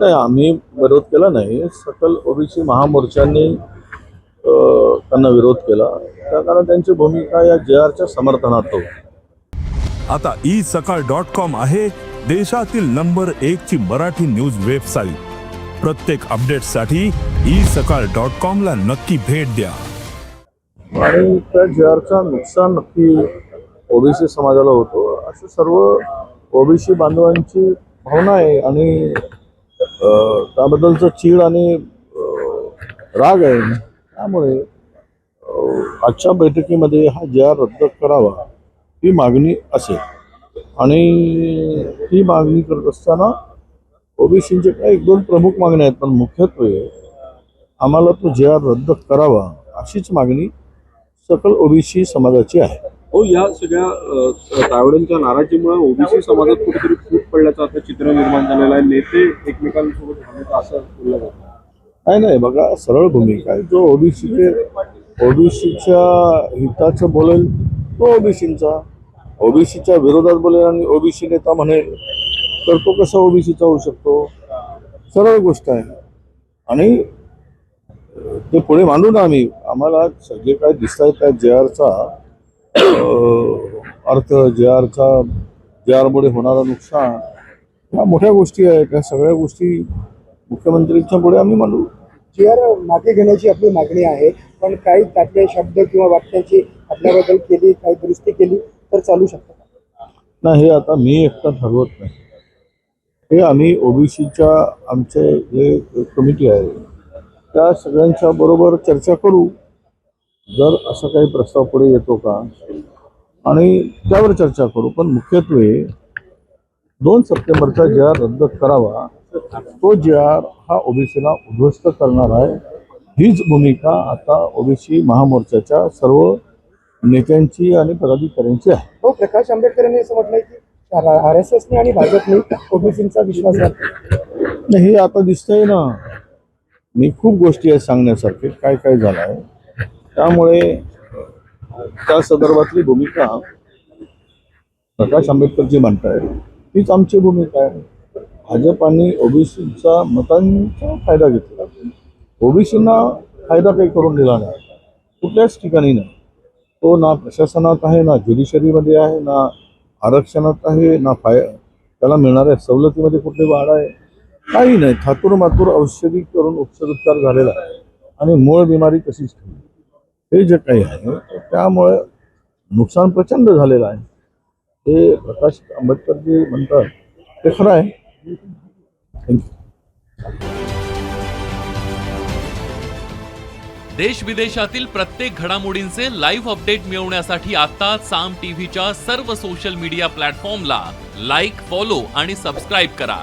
नाही आम्ही विरोध केला नाही. सकल ओबीसी महामोर्चाने त्यांना विरोध केला. त्या कारण त्यांची भूमिका या जे आरच्या समर्थनात होती. आता ई सकाळ डॉट कॉम आहे देशातील नंबर एक ची मराठी न्यूज वेबसाईट. प्रत्येक अपडेटसाठी ई सकाळ डॉट कॉम ला नक्की भेट द्या. आणि त्या जे आरचा नुकसान नक्की ओबीसी समाजाला होतो. असं सर्व ओबीसी बांधवांची भावना आहे आणि त्याबद्दलचं चीड आणि राग आहे. त्यामुळे आजच्या बैठकीमध्ये हा जे आर रद्द करावा ही मागणी असेल. आणि ही मागणी करत असताना ओबीसीचे काही एक दोन प्रमुख मागण्या आहेत पण मुख्यत्वे आम्हाला तो जे आर रद्द करावा अशीच मागणी सकल ओबीसी समाजाची आहे. हो या सगळ्या तावड्यांच्या नाराजीमुळे ओबीसी समाजात कुठेतरी फूट पडल्याचं आता चित्र निर्माण झालेलं आहे. नेते एकमेकांसोबत असं बोललं जातं नाही नाही बघा सरळ भूमिका आहे. जो ओबीसीचे ओबीसीच्या हिताचं बोलेल तो ओबीसींचा. ओबीसीच्या विरोधात बोलेल आणि ओबीसी नेता म्हणेल तर तो कसा ओबीसीचा होऊ शकतो? सरळ गोष्ट आहे. आणि ते पुढे मांडू ना आम्ही. आम्हाला जे काय दिसत आहेत त्या जे आरचा अर्थ जे आरचा जे आरमुळे होणारं नुकसान ह्या मोठ्या गोष्टी आहेत. ह्या सगळ्या गोष्टी मुख्यमंत्र्यांच्या पुढे आम्ही मांडू. जी आर मागे घेण्याची आपली मागणी आहे पण काही त्यातले शब्द किंवा वाक्याची आपल्याबद्दल केली काही दुरुस्ती केली तर चालू शकतं नाही हे आता मी एकटा ठरवत नाही. हे आम्ही ओबीसीच्या आमचे जे कमिटी आहे त्या सगळ्यांच्या बरोबर चर्चा करू. जर असं काही प्रस्ताव पुढे येतो का? आणि त्यावर चर्चा करू पण मुख्यत्वे दोन सप्टेंबरचा जे आर रद्द करावा तो जे आर हा ओबीसीला उद्ध्वस्त करणार आहे. हीच भूमिका आता ओबीसी महामोर्चाच्या सर्व नेत्यांची आणि पदाधिकाऱ्यांची आहे. हो प्रकाश आंबेडकर यांनी असं म्हटलंय की आर एस एसने आणि भाजपने ओबीसींचा विश्वासघात नाही हे आता दिसतंय ना. मी खूप गोष्टी आहेत सांगण्यासारखे काय काय झालं आहे त्यामुळे त्या संदर्भातली भूमिका प्रकाश आंबेडकरची म्हणताय हीच तीच आमची भूमिका आहे. भाजपाने ओबीसीचा मतांचा फायदा घेतला. ओबीसींना फायदा काही करून दिला नाही. कुठल्याच ठिकाणी नाही. तो ना प्रशासनात आहे ना ज्युडिशरीमध्ये आहे ना आरक्षणात आहे ना फाय त्याला मिळणाऱ्या सवलतीमध्ये कुठली वाढ आहे? काही नाही. थातूर मातूर औषधी करून उपचार झालेला आहे. आणि मूळ बिमारी कशीच ठेवली. हे जे काही आहे त्यामुळे नुकसान प्रचंड झालेलं आहे. ते प्रकाश आंबेडकर जे म्हणतात ते खरं आहे. देश विदेशातील प्रत्येक घडामोडींचे लाईव्ह अपडेट मिळवण्यासाठी आता साम टीव्हीच्या सर्व सोशल मीडिया प्लॅटफॉर्मला लाईक फॉलो आणि सबस्क्राईब करा.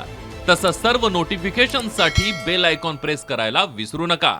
तसंच सर्व नोटिफिकेशनसाठी बेल आयकॉन प्रेस करायला विसरू नका.